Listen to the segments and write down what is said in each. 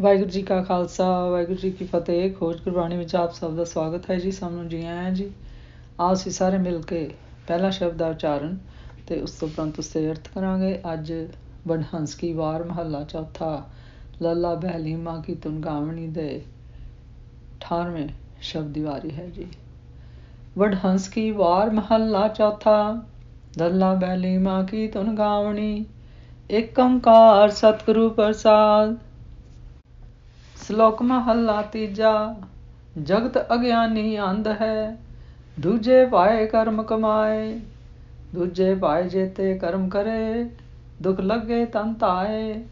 ਵਾਹਿਗੁਰੂ ਜੀ ਕਾ ਖਾਲਸਾ, ਵਾਹਿਗੁਰੂ ਜੀ ਕੀ ਫਤਿਹ। ਖੋਜ ਗੁਰਬਾਣੀ ਵਿੱਚ ਆਪ ਸਭ ਦਾ ਸਵਾਗਤ ਹੈ ਜੀ। ਸਭ ਨੂੰ ਜੀ ਆਇਆਂ ਜੀ। ਆਓ ਅਸੀਂ ਸਾਰੇ ਮਿਲ ਕੇ ਪਹਿਲਾ ਸ਼ਬਦ ਦਾ ਉਚਾਰਨ ਤੇ ਉਸ ਤੋਂ ਉਪਰੰਤ ਉਸ ਦੇ ਅਰਥ ਕਰਾਂਗੇ। ਅੱਜ ਵਡਹੰਸ ਕੀ ਵਾਰ ਮਹੱਲਾ ਚੌਥਾ, ਲੱਲਾ ਬਹਿਲੀ ਮਾਂ ਕੀ ਤੁਨ ਗਾਵਣੀ ਦੇ 18ਵੇਂ ਸ਼ਬਦ ਦੀ ਵਾਰੀ ਹੈ ਜੀ। ਵਡਹੰਸ ਕੀ ਵਾਰ ਮਹੱਲਾ ਚੌਥਾ, ਲੱਲਾ ਬਹਿਲੀਮਾ ਕੀ ਤੁਨ ਗਾਵਣੀ, ਏਕੰਕਾਰ ਸਤਿਗੁਰੂ ਪ੍ਰਸਾਦ ਸ਼ਲੋਕ ਮਹੱਲਾ ਤੀਜਾ, ਜਗਤ ਅਗਿਆਨੀ ਅੰਧ ਹੈ, ਦੂਜੇ ਪਾਏ ਕਰਮ ਕਮਾਏ, ਦੂਜੇ ਪਾਏ ਜੇਤੇ ਕਰਮ ਕਰੇ, ਦੁਖ ਲੱਗੇ ਤਨ ਤਾਏ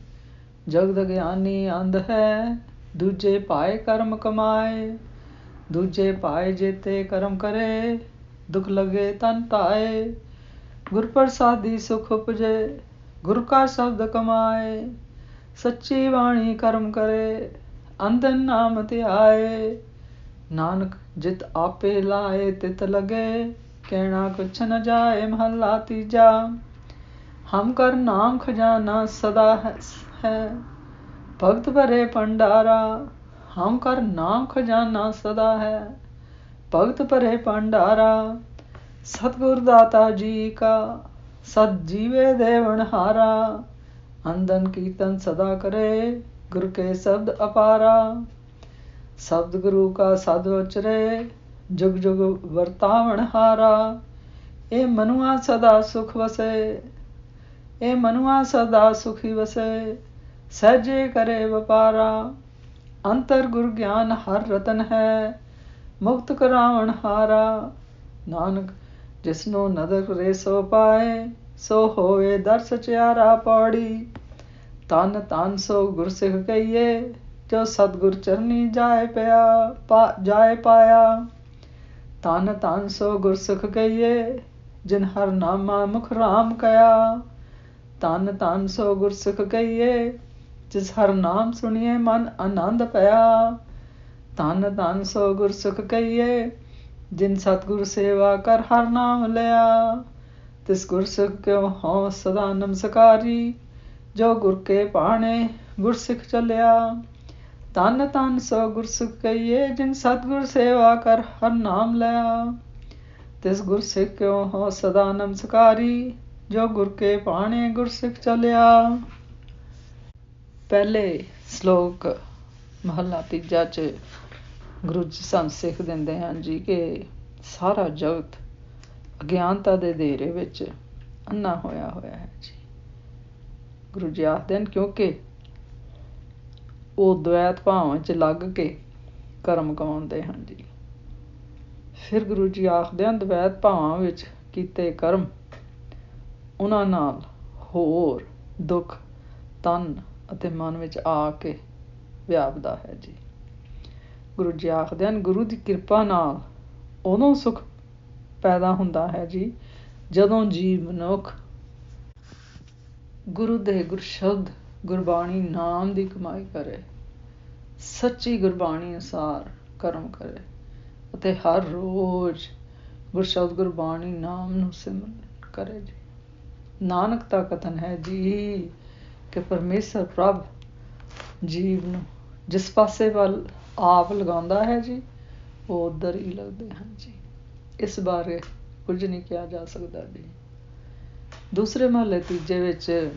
ਜਗਤ ਅਗਿਆਨੀ ਅੰਧ ਹੈ, ਦੂਜੇ ਪਾਏ ਕਰਮ ਕਮਾਏ, ਦੂਜੇ ਪਾਏ ਜੇਤੇ ਕਰਮ ਕਰੇ, ਦੁਖ ਲਗੇ ਤਨ ਤਾਏ ਗੁਰ ਪ੍ਰਸਾਦੀ ਸੁਖ ਉਪਜੇ, ਗੁਰ ਕਾ ਸ਼ਬਦ ਕਮਾਏ, ਸੱਚੀ ਬਾਣੀ ਕਰਮ ਕਰੇ ਅੰਦਨ ਨਾਮ ਧਿਆਏ ਨਾਨਕ ਜਿਤ ਆਪੇ ਲਾਏ, ਤਿਤ ਲਗੇ, ਕਹਿਣਾ ਕੁਛ ਨ ਜਾਏ, ਮਹੱਲਾ ਤੀਜਾ। ਹਮ ਕਰ ਨਾਮ ਖਜ਼ਾਨਾ ਸਦਾ ਹੈ ਭਗਤ ਭਰੇ ਭੰਡਾਰਾ, ਹਮ ਕਰ ਨਾਮ ਖਜ਼ਾਨਾ ਸਦਾ ਹੈ। ਭਗਤ ਭਰੇ ਭੰਡਾਰਾ, ਸਤਗੁਰ ਦਾਤਾ ਜੀ ਕਾ, ਸਤ ਜੀਵੇ ਦੇਵਨ ਹਾਰਾ ਅੰਦਨ ਕੀਰਤਨ ਸਦਾ ਕਰੇ ਗੁਰ ਕੇ ਸ਼ਬਦ ਅਪਾਰਾ ਸ਼ਬਦ ਗੁਰੂ ਕਾ ਸਦ ਉਚਰੇ, ਜੁਗ ਜੁਗ ਵਰਤਾਵਣ ਹਾਰਾ। ਇਹ ਮਨੁਆ ਸਦਾ ਸੁਖ ਵਸੇ ਇਹ ਮਨੁਆ ਸਦਾ ਸੁਖੀ ਵਸੇ, ਸਹਜੇ ਕਰੇ ਵਪਾਰਾ। ਅੰਤਰ ਗੁਰ ਗਿਆਨ ਹਰ ਰਤਨ ਹੈ, ਮੁਕਤ ਕਰਾਵਣ ਹਾਰਾ। ਨਾਨਕ, ਜਿਸਨੂੰ ਨਦਰ ਰੇ ਸੋ ਪਾਏ, ਸੋ ਹੋਵੇ ਦਰ ਸਚਿਆਰਾ ਪੌੜੀ। ਤਨ ਤਨ ਸੋ ਗੁਰ ਸਿਖ ਕਈਏ ਜੋ ਸਤਗੁਰ ਚਰਨੀ ਜਾਏ ਪਿਆ, ਪਾ ਜਾਏ ਪਾਇਆ। ਤਨ ਤਨ ਸੋ ਗੁਰ ਸਿਖ ਕਈਏ ਜਿਨ ਹਰ ਨਾਮਾ ਮੁਖ ਰਾਮ ਕਇਆ। ਤਨ ਤਨ ਸੋ ਗੁਰ ਸਿਖ ਕਈਏ ਜਿਸ ਹਰ ਨਾਮ ਸੁਣੀਏ ਮਨ ਆਨੰਦ ਪਿਆ। ਤਨ ਤਨ ਸੋ ਗੁਰ ਸਿਖ ਕਈਏ ਜਿਨ ਸਤਗੁਰ ਸੇਵਾ ਕਰ ਹਰ ਨਾਮ ਲਿਆ। ਤਿਸ ਗੁਰ ਸਿਖ ਕਿਉ ਹਉ ਸਦਾ ਨਮਸਕਾਰੀ ਜੋ ਗੁਰ ਕੇ ਪਾਣੇ ਗੁਰਸਿੱਖ ਚੱਲਿਆ ਤਨ ਤਨ ਸੋ ਗੁਰਸਿੱਖ ਕਈਏ ਜਿਨ ਸਤਗੁਰ ਸੇਵਾ ਕਰ ਹਰ ਨਾਮ ਲਿਆ। ਤਿਸ ਗੁਰਸਿੱਖ ਕਿਉ ਹੋ ਸਦਾ ਨਮਸਕਾਰੀ, ਜੋ ਗੁਰ ਕੇ ਪਾਣੇ ਗੁਰਸਿੱਖ ਚੱਲਿਆ। ਪਹਿਲੇ ਸ਼ਲੋਕ ਮਹੱਲਾ ਤੀਜਾ ਚ ਗੁਰੂ ਜੀ ਸਾਨੂੰ ਸਿੱਖ ਦਿੰਦੇ ਹਨ ਜੀ ਕਿ ਸਾਰਾ ਜਗਤ ਅਗਿਆਨਤਾ ਦੇ ਦੇਰੇ ਵਿੱਚ ਅੰਨਾ ਹੋਇਆ ਹੋਇਆ ਹੈ ਜੀ। ਗੁਰੂ ਜੀ ਆਖਦੇ ਹਨ, ਕਿਉਂਕਿ ਉਹ ਦ્વੈਤ ਭਾਵਾਂ 'ਚ ਲੱਗ ਕੇ ਕਰਮ ਕਮਾਉਂਦੇ ਹਨ ਜੀ। ਫਿਰ ਗੁਰੂ ਜੀ ਆਖਦੇ ਹਨ ਦ્વੈਤ ਭਾਵਾਂ ਵਿੱਚ ਕੀਤੇ ਕਰਮ, ਉਹਨਾਂ ਨਾਲ ਹੋਰ ਦੁੱਖ, ਤਨ ਅਤੇ ਮਨ ਵਿੱਚ ਆ ਕੇ ਵਿਆਪਦਾ ਹੈ ਜੀ। ਗੁਰੂ ਜੀ ਆਖਦੇ ਹਨ, ਗੁਰੂ ਦੀ ਕਿਰਪਾ ਨਾਲ ਉਦੋਂ ਸੁਖ ਪੈਦਾ ਹੁੰਦਾ ਹੈ ਜੀ, ਜਦੋਂ ਜੀਵ ਮਨੁੱਖ ਗੁਰੂ ਦੇ ਗੁਰਸ਼ਬਦ ਗੁਰਬਾਣੀ ਨਾਮ ਦੀ ਕਮਾਈ ਕਰੇ, ਸੱਚੀ ਗੁਰਬਾਣੀ ਅਨੁਸਾਰ ਕਰਮ ਕਰੇ ਅਤੇ ਹਰ ਰੋਜ਼ ਗੁਰਸ਼ਬਦ ਗੁਰਬਾਣੀ ਨਾਮ ਨੂੰ ਸਿਮਰਨ ਕਰੇ ਜੀ। ਨਾਨਕ ਦਾ ਕਥਨ ਹੈ ਜੀ ਕਿ ਪਰਮੇਸ਼ਰ ਪ੍ਰਭ ਜੀਵ ਨੂੰ ਜਿਸ ਪਾਸੇ ਵੱਲ ਆਪ ਲਗਾਉਂਦਾ ਹੈ ਜੀ, ਉਹ ਉਧਰ ਹੀ ਲੱਗਦੇ ਹਨ ਜੀ। ਇਸ ਬਾਰੇ ਕੁਝ ਨਹੀਂ ਕਿਹਾ ਜਾ ਸਕਦਾ ਜੀ। ਦੂਸਰੇ ਮਹੱਲੇ ਤੀਜੇ ਵਿੱਚ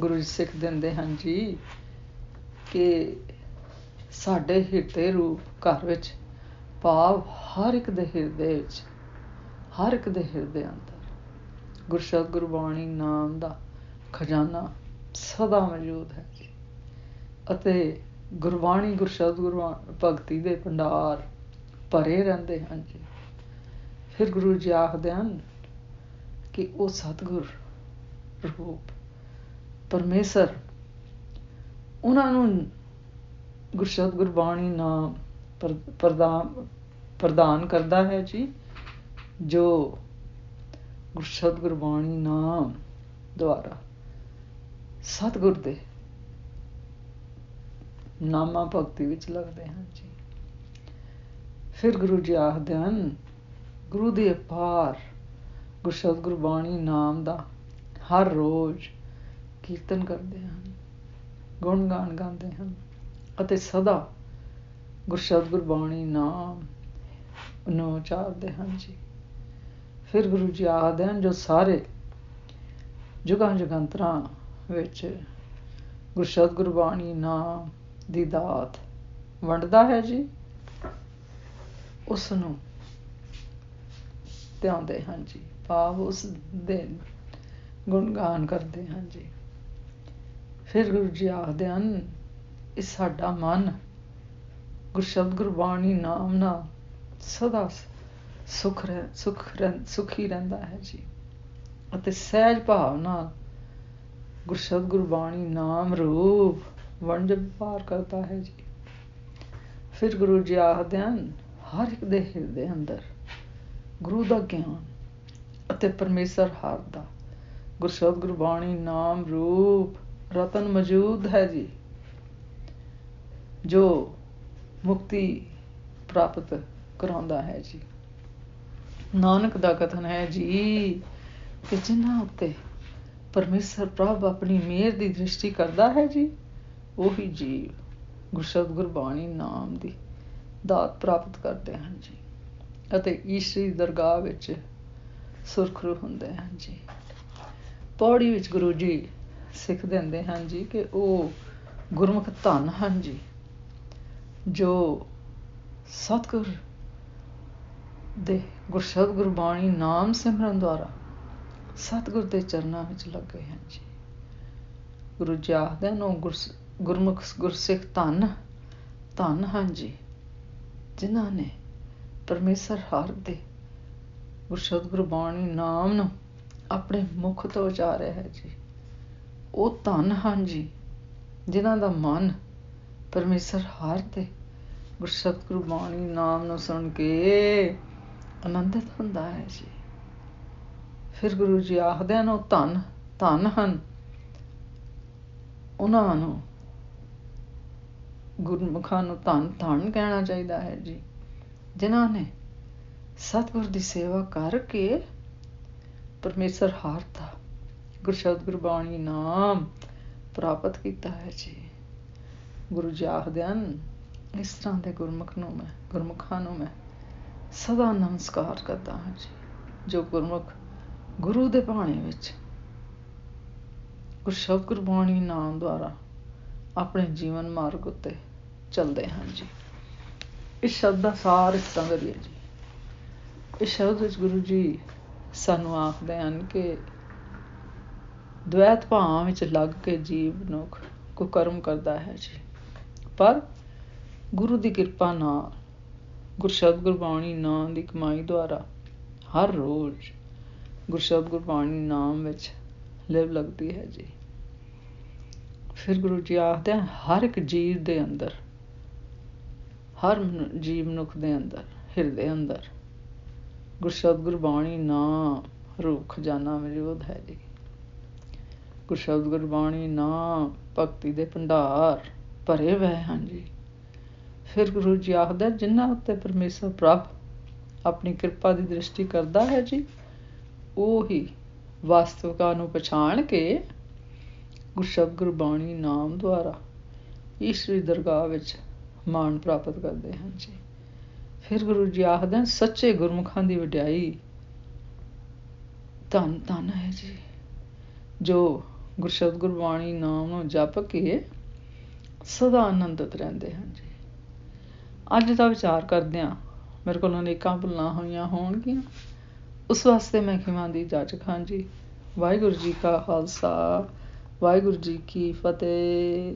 ਗੁਰੂ ਜੀ ਸਿੱਖ ਦਿੰਦੇ ਹਨ ਜੀ ਕਿ ਸਾਡੇ ਹਿਰਦੇ ਰੂਪ ਘਰ ਵਿੱਚ ਭਾਵ ਹਰ ਇੱਕ ਦੇ ਹਿਰਦੇ ਵਿੱਚ, ਹਰ ਇੱਕ ਦੇ ਹਿਰਦੇ ਅੰਦਰ। ਗੁਰਸ਼ਬਦ ਗੁਰਬਾਣੀ ਨਾਮ ਦਾ ਖਜ਼ਾਨਾ ਸਦਾ ਮੌਜੂਦ ਹੈ ਅਤੇ ਗੁਰਬਾਣੀ ਗੁਰਸ਼ਬਦ ਗੁਰਬਾਣੀ ਭਗਤੀ ਦੇ ਭੰਡਾਰ ਭਰੇ ਰਹਿੰਦੇ ਹਨ ਜੀ। ਫਿਰ ਗੁਰੂ ਜੀ ਆਖਦੇ ਹਨ ਕਿ ਉਹ ਸਤਗੁਰ, ਰੂਪ, ਪਰਮੇਸ਼ਰ। ਉਹਨਾਂ ਨੂੰ ਗੁਰਸ਼ਬਦ ਗੁਰਬਾਣੀ ਨਾਮ ਪ੍ਰਦਾਨ ਪ੍ਰਦਾਨ ਕਰਦਾ ਹੈ ਜੀ, ਜੋ ਗੁਰਸ਼ਬਦ ਗੁਰਬਾਣੀ ਨਾਮ ਦੁਆਰਾ ਸਤਗੁਰ ਦੇ ਨਾਮਾ ਭਗਤੀ ਵਿੱਚ ਲੱਗਦੇ ਹਨ ਜੀ। ਫਿਰ ਗੁਰੂ ਜੀ ਆਖਦੇ ਹਨ, ਗੁਰੂ ਦੇ ਅਪਾਰ ਗੁਰਸ਼ਬਦ ਗੁਰਬਾਣੀ ਨਾਮ ਦਾ ਹਰ ਰੋਜ਼ ਕੀਰਤਨ ਕਰਦੇ ਹਨ, ਗੁਣ ਗਾਣ ਗਾਉਂਦੇ ਹਨ ਅਤੇ ਸਦਾ ਗੁਰਸ਼ਬਦ ਗੁਰਬਾਣੀ ਨਾਮ ਨੂੰ ਉਚਾਰਦੇ ਹਨ ਜੀ। ਫਿਰ ਗੁਰੂ ਜੀ ਆਖਦੇ ਹਨ, ਜੋ ਸਾਰੇ ਜੁਗਾਂ ਜੁਗੰਤਰਾਂ ਵਿੱਚ ਗੁਰਸ਼ਬਦ ਗੁਰਬਾਣੀ ਨਾਮ ਦੀ ਦਾਤ ਵੰਡਦਾ ਹੈ ਜੀ ਉਸ ਨੂੰ ਆਉਂਦੇ ਹਨ ਜੀ ਭਾਵ ਉਸ ਦੇ ਗੁਣਗਾਨ ਕਰਦੇ ਹਨ ਜੀ ਫਿਰ ਗੁਰੂ ਜੀ ਆਖਦੇ ਹਨ, ਇਹ ਸਾਡਾ ਮਨ, ਗੁਰਸ਼ਬਦ, ਗੁਰਬਾਣੀ, ਨਾਮ ਨਾਲ ਸਦਾ ਸੁਖ ਰਹਿ, ਸੁਖ ਸੁਖੀ ਰਹਿੰਦਾ ਹੈ ਜੀ। ਅਤੇ ਸਹਿਜ ਭਾਵ ਨਾਲ ਗੁਰਸ਼ਬਦ, ਗੁਰਬਾਣੀ, ਨਾਮ ਰੂਪ ਵੰਡ ਪਾਰ ਕਰਦਾ ਹੈ ਜੀ। ਫਿਰ ਗੁਰੂ ਜੀ ਆਖਦੇ ਹਨ, ਹਰ ਇੱਕ ਦੇ ਹਿਰਦੇ ਅੰਦਰ ਗੁਰੂ ਦਾ ਗਿਆਨ ਅਤੇ ਪਰਮੇਸ਼ਰ ਹਰ ਦਾ। ਗੁਰਸ਼ਬਦ ਗੁਰਬਾਣੀ ਨਾਮ ਰੂਪ ਰਤਨ ਮੌਜੂਦ ਹੈ ਜੀ, ਜੋ ਮੁਕਤੀ ਪ੍ਰਾਪਤ ਕਰਾਉਂਦਾ ਹੈ ਜੀ। ਨਾਨਕ ਦਾ ਕਥਨ ਹੈ ਜੀ ਕਿ ਜਿਨ੍ਹਾਂ ਉੱਤੇ ਪਰਮੇਸ਼ਰ ਪ੍ਰਭ ਆਪਣੀ ਮਿਹਰ ਦੀ ਦ੍ਰਿਸ਼ਟੀ ਕਰਦਾ ਹੈ ਜੀ, ਉਹੀ ਜੀਵ ਗੁਰਸ਼ਬਦ ਗੁਰਬਾਣੀ ਨਾਮ ਦੀ ਦਾਤ ਪ੍ਰਾਪਤ ਕਰਦੇ ਹਨ ਜੀ। ਅਤੇ ਈਸ਼ਰੀ ਦਰਗਾਹ ਵਿੱਚ ਸੁਰਖਰੂ ਹੁੰਦੇ ਹਨ ਜੀ। ਪੌੜੀ ਵਿੱਚ ਗੁਰੂ ਜੀ ਸਿੱਖ ਦਿੰਦੇ ਹਨ ਜੀ ਕਿ ਉਹ ਗੁਰਮੁਖ ਧਨ ਹਨ ਜੀ, ਜੋ ਸਤਗੁਰ ਦੇ ਗੁਰਸ਼ਬਦ ਗੁਰਬਾਣੀ ਨਾਮ ਸਿਮਰਨ ਦੁਆਰਾ ਸਤਗੁਰ ਦੇ ਚਰਨਾਂ ਵਿੱਚ ਲੱਗੇ ਹਨ ਜੀ। ਗੁਰੂ ਜੀ ਆਖਦੇ ਨੇ ਗੁਰਮੁਖ, ਗੁਰਸਿੱਖ ਧਨ ਧਨ ਹਨ ਜੀ, ਜਿਨ੍ਹਾਂ ਨੇ ਪਰਮੇਸ਼ਰ ਹਰ ਦੇ ਗੁਰਸ਼ਬਦ ਗੁਰਬਾਣੀ ਨਾਮ ਨੂੰ ਆਪਣੇ ਮੁਖ ਤੋਂ ਉਚਾਰਿਆ ਹੈ ਜੀ। ਉਹ ਧਨ ਹਨ ਜੀ, ਜਿਨ੍ਹਾਂ ਦਾ ਮਨ ਪਰਮੇਸ਼ਰ ਹਰ ਤੇ ਗੁਰਸ਼ਬਦ ਗੁਰਬਾਣੀ ਨਾਮ ਨੂੰ ਸੁਣ ਕੇ ਆਨੰਦਿਤ ਹੁੰਦਾ ਹੈ ਜੀ। ਫਿਰ ਗੁਰੂ ਜੀ ਆਖਦੇ ਹਨ, ਉਹ ਧਨ ਧਨ ਹਨ। ਉਹਨਾਂ ਨੂੰ ਗੁਰਮੁਖਾਂ ਨੂੰ ਧਨ ਧਨ ਕਹਿਣਾ ਚਾਹੀਦਾ ਹੈ ਜੀ। ਜਿਨ੍ਹਾਂ ਨੇ ਸਤਿਗੁਰ ਦੀ ਸੇਵਾ ਕਰਕੇ ਪਰਮੇਸ਼ਰ ਹਾਰ ਦਾ ਗੁਰਸ਼ਬਦ ਗੁਰਬਾਣੀ ਨਾਮ ਪ੍ਰਾਪਤ ਕੀਤਾ ਹੈ ਜੀ। ਗੁਰੂ ਜੀ ਆਖਦੇ ਹਨ, ਇਸ ਤਰ੍ਹਾਂ ਦੇ ਗੁਰਮੁਖ ਨੂੰ ਮੈਂ, ਗੁਰਮੁਖਾਂ ਨੂੰ ਮੈਂ ਸਦਾ ਨਮਸਕਾਰ ਕਰਦਾ ਹਾਂ ਜੀ। ਜੋ ਗੁਰਮੁਖ ਗੁਰੂ ਦੇ ਬਾਣੇ ਵਿੱਚ ਗੁਰਸ਼ਬਦ ਗੁਰਬਾਣੀ ਨਾਮ ਦੁਆਰਾ ਆਪਣੇ ਜੀਵਨ ਮਾਰਗ ਉੱਤੇ ਚੱਲਦੇ ਹਨ ਜੀ। ਇਸ ਸ਼ਬਦ ਦਾ ਸਾਰ ਇਸ ਤਰ੍ਹਾਂ ਕਰੀਏ ਜੀ। ਇਸ ਸ਼ਬਦ ਵਿੱਚ ਗੁਰੂ ਜੀ ਸਾਨੂੰ ਆਖਦੇ ਹਨ ਕਿ ਦ્વੈਤ ਭਾਵਾਂ ਵਿੱਚ ਲੱਗ ਕੇ ਜੀਵ ਮਨੁੱਖ ਕੁਕਰਮ ਕਰਦਾ ਹੈ ਜੀ। ਪਰ ਗੁਰੂ ਦੀ ਕਿਰਪਾ ਨਾਲ ਗੁਰਸ਼ਬਦ ਗੁਰਬਾਣੀ ਨਾਮ ਦੀ ਕਮਾਈ ਦੁਆਰਾ ਹਰ ਰੋਜ਼ ਗੁਰਸ਼ਬਦ ਗੁਰਬਾਣੀ ਨਾਮ ਵਿੱਚ ਲਿਵ ਲੱਗਦੀ ਹੈ ਜੀ। ਫਿਰ ਗੁਰੂ ਜੀ ਆਖਦੇ ਹਨ, ਹਰ ਇੱਕ ਜੀਵ ਦੇ ਅੰਦਰ ਹਰ ਜੀਵ ਮਨੁੱਖ ਦੇ ਅੰਦਰ, ਹਿਰਦੇ ਅੰਦਰ। ਗੁਰਸ਼ਬਦ ਗੁਰਬਾਣੀ ਨਾਮ ਰੂਪ ਖਜ਼ਾਨਾ ਮੌਜੂਦ ਹੈ ਜੀ। ਗੁਰਸ਼ਬਦ ਗੁਰਬਾਣੀ ਨਾਮ ਭਗਤੀ ਦੇ ਭੰਡਾਰ ਭਰੇ ਹੋਏ ਹਨ ਜੀ। ਫਿਰ ਗੁਰੂ ਜੀ ਆਖਦਾ ਜਿਨ੍ਹਾਂ ਉੱਤੇ ਪਰਮੇਸ਼ਰ ਪ੍ਰਭ ਆਪਣੀ ਕਿਰਪਾ ਦੀ ਦ੍ਰਿਸ਼ਟੀ ਕਰਦਾ ਹੈ ਜੀ, ਉਹ ਹੀ ਵਾਸਤਵਿਕਾ ਨੂੰ ਪਛਾਣ ਕੇ ਗੁਰਸ਼ਬਦ ਗੁਰਬਾਣੀ ਨਾਮ ਦੁਆਰਾ ਈਸ਼ਵਰੀ ਦਰਗਾਹ ਵਿੱਚ ਮਾਣ ਪ੍ਰਾਪਤ ਕਰਦੇ ਹਨ ਜੀ। ਫਿਰ ਗੁਰੂ ਜੀ ਆਖਦੇ ਸੱਚੇ ਗੁਰਮੁਖਾਂ ਦੀ ਵਡਿਆਈ ਧੰਨ ਧੰਨ ਹੈ ਜੀ। ਜੋ ਗੁਰਸ਼ਬਦ ਗੁਰਬਾਣੀ ਨਾਮ ਨੂੰ ਜਪ ਕੇ ਸਦਾ ਆਨੰਦਿਤ ਰਹਿੰਦੇ ਹਨ ਜੀ। ਅੱਜ ਦਾ ਵਿਚਾਰ ਕਰਦੇ ਆ ਮੇਰੇ ਕੋਲ ਅਨੇਕਾਂ ਭੁੱਲਾਂ ਹੋਈਆਂ ਹੋਣਗੀਆਂ। ਉਸ ਵਾਸਤੇ ਮੈਂ ਖਿਮਾ ਦੀ ਜਾਚਕ ਹਾਂ ਜੀ। ਵਾਹਿਗੁਰੂ ਜੀ ਕਾ ਖਾਲਸਾ, ਵਾਹਿਗੁਰੂ ਜੀ ਕੀ ਫਤਿਹ।